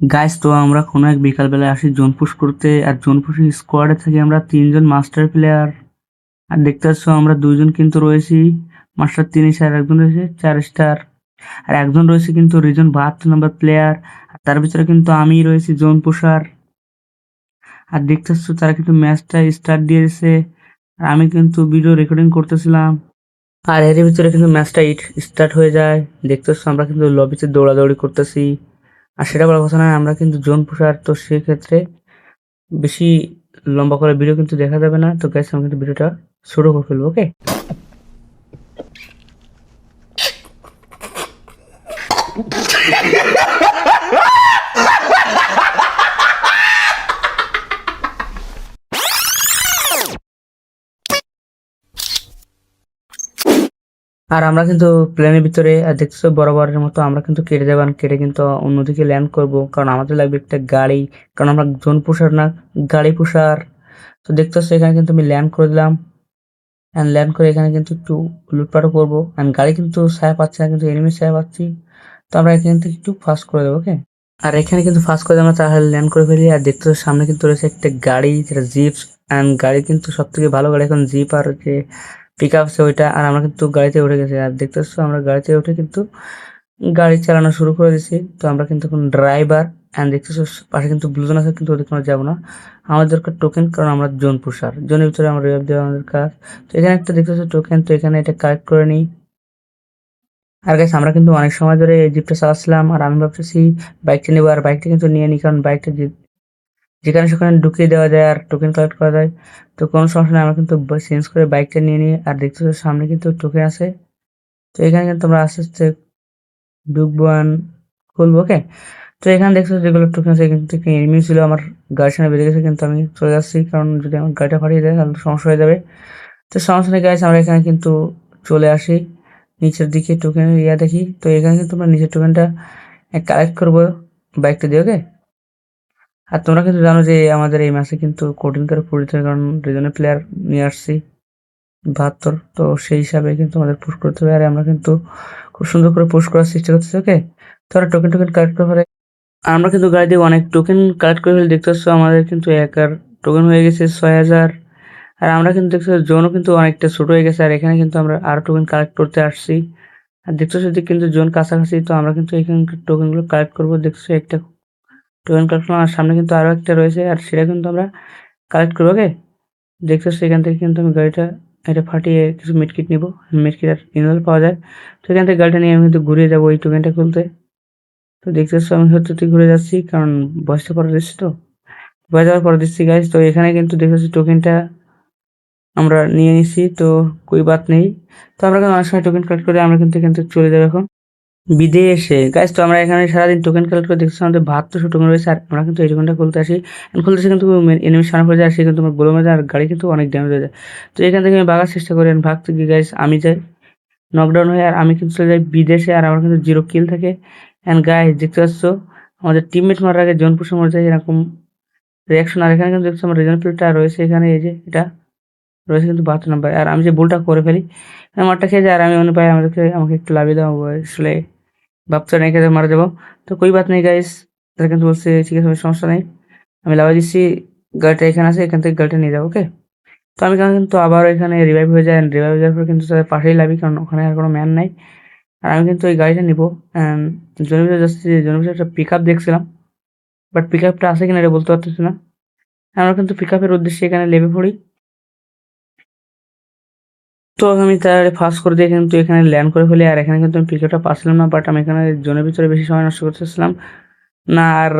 Guys তো আমরা কোনো এক বিকালবেলায় আসি জোন পুশ করতে, আর জোন পুশের স্কোয়াডে থেকে আমরা তিনজন মাস্টার প্লেয়ার আর দেখতে পাচ্ছ, আমরা দুইজন কিন্তু রয়েছি মাস্টার তিন স্টার একজন রয়েছে চার স্টার আর একজন রয়েছে কিন্তু রিজন বাহাত্তর নম্বর প্লেয়ার আর তার ভিতরে কিন্তু আমি রয়েছি জোন পুষার আর দেখতে পাচ্ছ, তারা কিন্তু ম্যাচটা স্টার্ট দিয়েছে, আর আমি কিন্তু ভিডিও রেকর্ডিং করতেছিলাম। আর এর ভিতরে কিন্তু ম্যাচটা স্টার্ট হয়ে যায়। দেখতে পাচ্ছ, আমরা কিন্তু লবিতে দৌড়াদৌড়ি করতেছি। আর সেটা বলার কথা নয়, আমরা কিন্তু জোন পোষার তো সেক্ষেত্রে বেশি লম্বা করে ভিডিও কিন্তু দেখা যাবে না। তো গ্যাস আমরা কিন্তু ভিডিওটা শুরু করে ফেলব ওকে আর আমরা কিন্তু প্লেনের ভিতরে দেখতেছো বরাবরের মতো আমরা কিন্তু কেটে যাবান কেটে কিন্তু অন্যদিকে ল্যান্ড করব। কারণ আমাদের লাগবে একটা গাড়ি, কারণ আমরা জোন পুষার না, গাড়ি পুষার তো দেখতেছো এখানে কিন্তু আমি ল্যান্ড করে দিলাম। অ্যান্ড ল্যান্ড করে এখানে কিন্তু একটু লুটপাটও করব। অ্যান্ড গাড়ি কিন্তু ছায়া পাচ্ছি না, কিন্তু এনিমি ছায়া পাচ্ছি। তো আমরা এখান থেকে একটু ফাস্ট করে দেবো ওকে আর এখানে কিন্তু ফাস্ট করে আমরা তাহলে ল্যান্ড করে ফেলি। আর দেখতে সামনে কিন্তু রয়েছে একটা গাড়ি, যেটা জিপস অ্যান্ড গাড়ি কিন্তু সব থেকে ভালো গাড়ি এখন জিপ আর যে পিক আপ ওইটা, আর আমরা কিন্তু গাড়িতে উঠে গেছি। আর দেখতে পাচ্ছ আমরা গাড়িতে উঠে কিন্তু গাড়ি চালানো শুরু করে দিয়েছি তো আমরা কিন্তু এখন ড্রাইভার অ্যান্ড দেখতেছো, পাশে কিন্তু ব্লুজন আছে, কিন্তু ওদিকে আমরা যাব না। আমাদের দরকার টোকেন কারণ আমরা জোন পুষার জোনের ভিতরে আমরা রেপ দেওয়া আমাদের কাজ। তো এখানে একটা দেখতেছো টোকেন তো এখানে এটা কালেক্ট করে নিই। আর গাইস আমরা কিন্তু অনেক সময় ধরে জিপটা চালাচ্ছিলাম, আর আমি ভাবতেছি বাইকটা নেব, আর বাইকটা কিন্তু নিয়ে নিই, কারণ বাইকটা যেখানে সেখানে ঢুকিয়ে দেওয়া যায় আর টোকেন কালেক্ট করা যায়, তো কোনো সমস্যা নেই, আমরা কিন্তু চেঞ্জ করে বাইকটা নিয়ে নিই। আর দেখতেছো সামনে কিন্তু টোকেন আছে। তো এখানে কিন্তু আমরা আস্তে আস্তে ঢুকবো খুলবো ওকে তো এখানে দেখছ যেগুলো টোকেন আছে, এখান থেকে এনিমি ছিল আমার গাড়ির সামনে বেরিয়ে গেছে, কিন্তু আমি চলে যাচ্ছি। কারণ যদি আমার গাড়িটা ফাটিয়ে দেয়, তাহলে সমস্যা হয়ে যাবে। তো সমস্যা নেই গাইস আমরা এখানে কিন্তু চলে আসি। নিচের দিকে টোকেন ইয়া দেখি। তো এখানে কিন্তু আমরা নিচের টোকেনটা কালেক্ট করব বাইকটা দিয়ে ওকে আর তোমরা কিন্তু জানো যে আমাদের এই ম্যাচে কিন্তু কঠিন করে পড়িতে কারণ দুজনের প্লেয়ার নিয়ে আসছি, বাহাত্তর। তো সেই হিসাবে কিন্তু আমাদের পুশ করতে হবে। আর আমরা কিন্তু খুব সুন্দর করে পুশ করার চেষ্টা করতেছি ওকে তো আমরা টোকেন টোকেন কালেক্ট করে আমরা কিন্তু গাড়ি দিয়ে অনেক টোকেন কালেক্ট করে ফেলে, দেখতে পাচ্ছ আমাদের কিন্তু একার টোকেন হয়ে গেছে ছয় হাজার। আর আমরা কিন্তু দেখতে জোনও কিন্তু অনেকটা ছোট হয়ে গেছে, আর এখানে কিন্তু আমরা আরও টোকেন কালেক্ট করতে আসছি। আর দেখতেছো যে কিন্তু জোন কাছাকাছি, তো আমরা কিন্তু এখানকার টোকেনগুলো কালেক্ট করব। দেখছ একটা টোকেন কালেক্ট আর সামনে কিন্তু আরও একটা রয়েছে, আর সেটা কিন্তু আমরা কালেক্ট করব ওকে দেখতেছো সেখান থেকে কিন্তু আমি গাড়িটা এটা ফাটিয়ে কিছু মিটকিট নিবো। মিটকিট আর ইনভেল পাওয়া যায়। তো এখান থেকে গাড়িটা নিয়ে আমি কিন্তু ঘুরে যাব ওই টোকেনটা খুলতে। তো দেখতেছো, আমি সত্যি ঘুরে যাচ্ছি, কারণ বয়সটা পরে দিচ্ছি তো। বয়স যাওয়ার পরে দিচ্ছি গাইজ তো এখানে কিন্তু দেখতেছি টোকেনটা আমরা নিয়ে নিছি তো কই বাত নেই। তো আমরা কিন্তু অনেক সময় টোকেন কালেক্ট করে আমরা কিন্তু এখান থেকে চলে যাব এখন। বিদেশে। গাইজ তো আমরা এখানে সারাদিন টোকেন কালেক্ট করে দেখছি, আমাদের বাহাত্তরশো টোকেন রয়েছে, আর আমরা কিন্তু এই টোকেনটা খুলতে আসি। খুলতেছি কিন্তু এনিমি সামনে পড়ে যায় আর সে কিন্তু আমার গোলো মেরে যায় আর গাড়ি কিন্তু অনেক ড্যামেজ হয়ে যায়। তো এখান থেকে আমি ভাগার চেষ্টা করি ভাগ গিয়ে গাইজ আমি যাই নকডাউন হয়ে আর আমি কিন্তু চলে যাই বিদেশে, আর আমার কিন্তু জিরো কিল থাকে। অ্যান্ড গাইজ দেখতে পাচ্ছ, আমাদের টিমমেট মারার আগে জনপুর মরে যায়, এরকম রিয়াকশন আর এখানে কিন্তু দেখছ, আমার রিজন প্লেটটা রয়েছে এখানে, এই যে এটা রয়েছে কিন্তু বাহাত্তর নাম্বার আর আমি যে ভুলটা করে ফেলি আমারটা খেয়ে যায়, আর আমি মনে পাই আমাদেরকে, আমাকে একটু লাভিয়ে দাও আসলে ভাবছ না খেতে মারা যাব। তো কই বাত নেই গাইস তারা কিন্তু বলছে, ঠিক আছে, সমস্যা নেই। আমি লাভা দিচ্ছি গাড়িটা এখানে আছে, এখান থেকে গাড়িটা নিয়ে যাব ওকে তো আমি এখানে কিন্তু আবার এখানে রিভাইভ হয়ে যায় রিভাইভ হয়ে যাওয়ার পর কিন্তু তাদের পাশেই লাভি কারণ ওখানে আর কোনো ম্যান নাই। আর আমি কিন্তু ওই গাড়িটা নিবো জনবিতে যাচ্ছি জনবিতে একটা পিক আপ দেখছিলাম। বাট পিক আপটা আছে কিনা এটা বলতে পারতেছি না। আমরা কিন্তু পিক আপের উদ্দেশ্যে এখানে লেবে পড়ি। তো আমি তার ফার্স্ট করে দিয়ে কিন্তু এখানে ল্যান্ড করে ফেলি। আর এখানে কিন্তু আমি পিকআপটা পাচ্ছিলাম না বাট আমি এখানে জোনের ভিতরে বেশি সময় নষ্ট করতেছিলাম। না, আর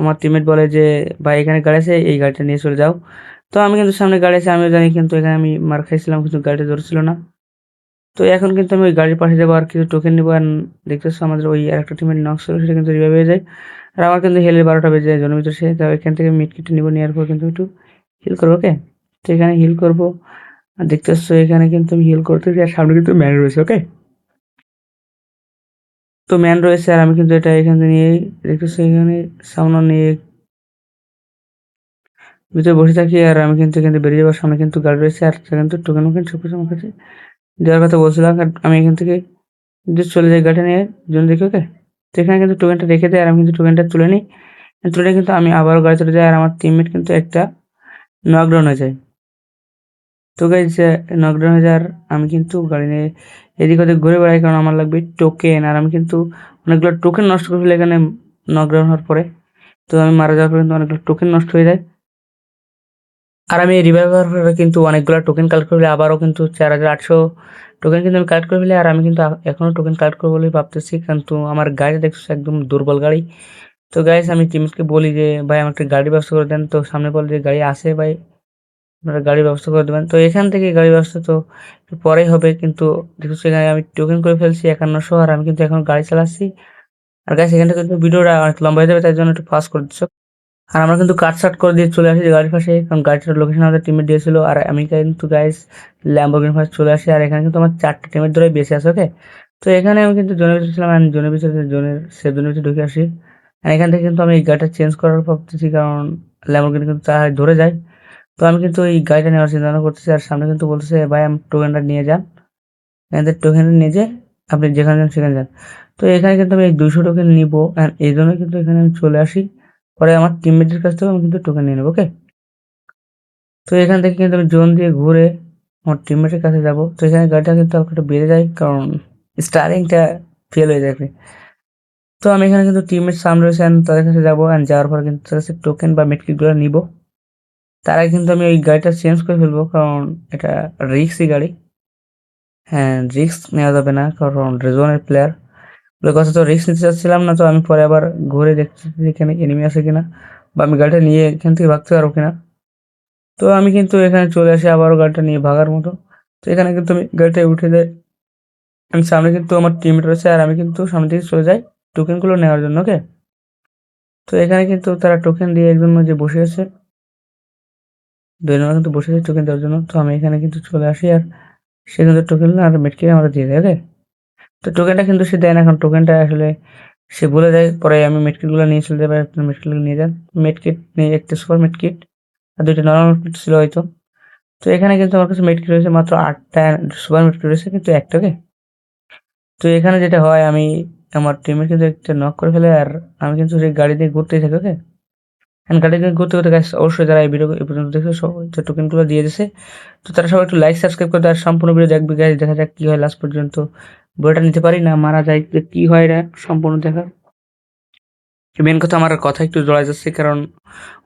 আমার টিমমেট বলে যে, ভাই, এখানে গাড়ি আছে, এই গাড়িটা নিয়ে চলে যাও। তো আমি কিন্তু সামনে গাড়ি আছে, আমিও জানি কিন্তু এখানে আমি মার খাইছিলাম, কিন্তু গাড়িটা ধরছিল না। তো এখন কিন্তু আমি ওই গাড়ির পাশে যাব, আর কিছু টোকেন নেব আর দেখতেছো আমাদের ওই আরেকটা টিমের নক্স ছিল সেটা কিন্তু রিভাইভ হয়ে যায়। আর আমার কিন্তু হেলের বারোটা বেজে যায় জনের ভিতরে সে, তো এখান থেকে মিট কিট নিবো, নেওয়ার পর কিন্তু একটু হিল করব ওকে তো এখানে হিল করব। আর দেখতে পাচ্ছ এখানে কিন্তু আমি হিল করতেছি আর সামনে কিন্তু ম্যান রয়েছে ওকে তো ম্যান রয়েছে আর আমি কিন্তু এটা এখানে নিয়ে দেখতেছি, এখানে সামনে নিয়ে ভিতরে বসে থাকি আর আমি কিন্তু এখান বেরিয়ে যাবার সামনে কিন্তু গাড়ি রয়েছে আর সেখানে তো টোকেন ওকেন সব কিছু আমার কাছে দেওয়ার কথা বলছিলাম। আমি এখান থেকে just চলে যাই গাড়িটা নিয়ে জন্য দেখি ওকে তো এখানে কিন্তু টোকেনটা রেখে দেয় আর আমি কিন্তু টোকেনটা তুলে নিই। তুলে কিন্তু আমি আবারও গাড়ি চলে যাই আর আমার টিমমেট কিন্তু একটা নকডাউন হয়ে যায়। তো গাইজ নকডাউন হয়ে যাওয়ার আমি কিন্তু গাড়ি নিয়ে এদিক ওদিক ঘুরে বেড়াই, কারণ আমার লাগবে টোকেন আর আমি কিন্তু অনেকগুলো টোকেন নষ্ট করে ফেলি এখানে নকডাউন হওয়ার পরে। তো আমি মারা যাওয়ার পরে কিন্তু অনেকগুলো টোকেন নষ্ট হয়ে যায়। আর আমি রিভাইভার পরে কিন্তু অনেকগুলো টোকেন কালেক্ট করে ফেলি, আবারও কিন্তু চার হাজার আটশো টোকেন কিন্তু আমি কালেক্ট করে ফেলি, আর আমি কিন্তু এখনও টোকেন কালেক্ট করব বলেই ভাবতেছি, কিন্তু আমার গাড়ি দেখছ, একদম দুর্বল গাড়ি। তো গাইস আমি টিমকে বলি যে, ভাই আমার একটা গাড়ি ব্যবস্থা করে দেন। তো সামনে বলে যে, গাড়ি আসে ভাই। আপনারা গাড়ির ব্যবস্থা করে দেবেন। তো এখান থেকে গাড়ির ব্যবস্থা তো পরেই হবে, কিন্তু দেখছ এখানে আমি টোকেন করে ফেলছি একান্নশো, আর আমি কিন্তু এখন গাড়ি চালাচ্ছি। আর এখান থেকে কিন্তু ভিডিওটা অনেক লম্বা হয়ে যাবে, তাই জন্য একটু ফাস্ট করে দিচ্ছ। আর আমরা কিন্তু কাট সাট করে দিয়ে চলে আসি গাড়ির পাশে, কারণ গাড়িটার লোকেশন আমাদের টিমে দিয়েছিল, আর আমি কিন্তু গাইস ল্যাম্বোগিনি ফার্স্ট চলে আসি, আর এখানে কিন্তু আমার চারটে টিমের ধরে বেশি আছে ওকে তো এখানে আমি কিন্তু জোনের ভিতরে ছিলাম আর জোনের ভিতরে জোনের, সে জোনের ভিতরে ঢুকে আসি। আর এখান থেকে কিন্তু আমি এই গাড়িটা চেঞ্জ করার ভাবতেছি, কারণ ল্যাম্বোগিনি কিন্তু তার ধরে যায়। তো আমি কিন্তু এই গাড়িটা নেওয়ার চিন্তা করতেছি আর সামনে কিন্তু বলতেছে, ভাই, আমি টোকেনটা নিয়ে যান। থেকে টোকেনটা নিয়ে যে আপনি যেখানে যান সেখানে যান। তো এখানে কিন্তু আমি দুশো টোকেন নিব আর এই জন্য কিন্তু এখানে আমি চলে আসি। পরে আমার টিমমেটের কাছ থেকে আমি কিন্তু টোকেন নিয়ে নেব ওকে তো এখান থেকে কিন্তু আমি জোন দিয়ে ঘুরে আমার টিমমেটের কাছে যাব। তো এখানে গাড়িটা কিন্তু একটু বেড়ে যায়, কারণ স্টারিংটা ফেল হয়ে যাবে তো আমি এখানে কিন্তু টিমমেট সামনে রয়েছে তাদের কাছে যাব অ্যান্ড যাওয়ার পর কিন্তু তাদের কাছে টোকেন বা মেটকিটগুলো নিব। তার আগে কিন্তু আমি ওই গাড়িটা চেঞ্জ করে ফেলব, কারণ এটা রিক্সই গাড়ি। হ্যাঁ রিক্স নেওয়া যাবে না, কারণ রেজনের প্লেয়ার বলে কথা তো রিস্ক নিতে চাচ্ছিলাম না, তো আমি পরে আবার ঘুরে দেখছি এখানে এনিমি আছে কিনা, বা আমি গাড়িটা নিয়ে এখান থেকে ভাগতে পারব কিনা। তো আমি কিন্তু এখানে চলে আসি, আবারও গাড়িটা নিয়ে ভাগার মতো। তো এখানে কিন্তু আমি গাড়িটায় উঠে যাই আমি সামনে কিন্তু আমার টিমমেট রয়েছে, আর আমি কিন্তু সামনে থেকে চলে যাই টোকেনগুলো নেওয়ার জন্য ওকে তো এখানে কিন্তু তারা টোকেন দিয়ে একজন যে বসে আছে দুজনে কিন্তু বসে আছে টোকেন দেওয়ার জন্য। তো আমি এখানে কিন্তু চলে আসি আর সে কিন্তু টোকেন আর মেটকে আমরা দিয়ে দেয় তো টোকেনটা কিন্তু সে দেয় না, কারণ টোকেনটা আসলে সে বলে দেয়, পরে আমি মেটকিটগুলো নিয়ে চলে যাবে আপনার মেটকিটগুলো নিয়ে যান। মেটকিট নিয়ে একটা সুপার মেটকিট, আর দুইটা নর্মাল মেটকিট ছিল হয়তো। তো এখানে কিন্তু আমার কাছে মেটকিট রয়েছে মাত্র আটটা সুপার মেটকিট রয়েছে কিন্তু একটা, ওকে? তো এখানে যেটা হয়, আমি আমার টিমের কিন্তু একটা নক করে ফেলে, আর আমি কিন্তু সেই গাড়ি দিয়ে ঘুরতেই থাকি, ওকে? গাড়ি দিয়ে ঘুরতে করতে গাছ অবশ্যই যারা এই ভিডিও এই পর্যন্ত দেখে সবাই যে টোকেনগুলো দিয়ে দিছে তো তারা সবাই একটু লাইক সাবস্ক্রাইব করে আর সম্পূর্ণ ভিডিও দেখবে গাছ দেখা যাক কী হয় লাস্ট পর্যন্ত। বইটা নিতে পারি না, মারা যায়, যে কি হয় এটা সম্পূর্ণ দেখা। মেন কথা আমার কথা একটু জড়া যাচ্ছে, কারণ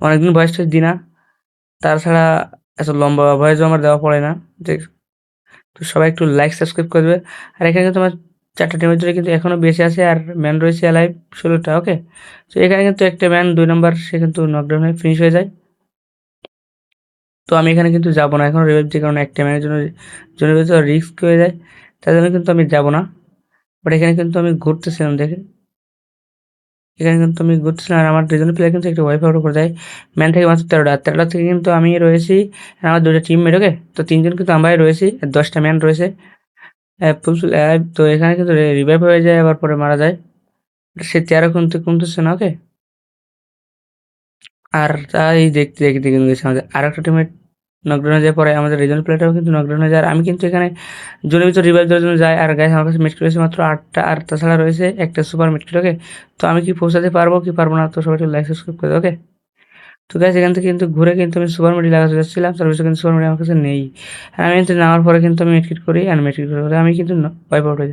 অনেকদিন ভয়েসটা দিই না তাছাড়া এত লম্বা ভয়েস আমার দেওয়া পড়ে না, যে তো সবাই একটু লাইক সাবস্ক্রাইব করবে। আর এখানে কিন্তু আমার চারটা টিমের জন্য কিন্তু এখনও বেঁচে আছে আর ম্যান রয়েছে অ্যালাইভ ষোলোটা ওকে তো এখানে কিন্তু একটা ম্যান, দুই নম্বর সে কিন্তু নকডাউন হয়ে ফিনিশ হয়ে যায়। তো আমি এখানে কিন্তু যাব না, এখন রিভাইভ যে কারণে একটা ম্যানের জন্য জন্য রয়েছে রিস্ক হয়ে যায়। তার জন্য কিন্তু আমি যাব না। বাট এখানে কিন্তু আমি ঘুরতেছিলাম দেখে এখানে কিন্তু আমি ঘুরতেছিলাম আর আমার দুজন প্লেয়ার কিন্তু একটা ওয়াইফাই অর্ডার করে দেয়। ম্যান থেকে মাত্র তেরোটা তেরোটা থেকে কিন্তু আমি রয়েছি আমার দুটো টিমমেট ওকে তো তিনজন কিন্তু আমরাই রয়েছি দশটা ম্যান রয়েছে। ফুল তো এখানে কিন্তু রিভাইভ হয়ে যায়, আবার পরে মারা যায়। সে তেরো কিন্তু কমতেছে না, ওকে? আর তাই দেখতে দেখতে কিন্তু গেছে আমাদের। আর একটা টিমের নকডাউন হয়ে যায়, পরে আমাদের রিজন প্লেয়ারটাও কিন্তু নকডাউন হয়ে যায়। আর আমি কিন্তু এখানে জোনের ভিতর রিভাইভ দেওয়ার জন্য যাই। আর গাইস আমার কাছে মেটকিট রয়েছে মাত্র আটটা, আর তাছাড়া রয়েছে একটা সুপার মেটকিট ওকে? তো আমি কি পৌঁছাতে পারব, কি পারব না, তো সবাই লাইক সাবস্ক্রাইব করে ওকে? তো গাছ এখান থেকে কিন্তু ঘুরে কিন্তু আমি সুপার মেডি লাগাতে যাচ্ছিলাম। তার পিছনে কিন্তু সুপার মেডি আমার কাছে নেই। আমি কিন্তু নামার পরে কিন্তু আমি মেটকিট করি আর মেটকিট করে আমি কিন্তু ওয়াইপ আউট হয়ে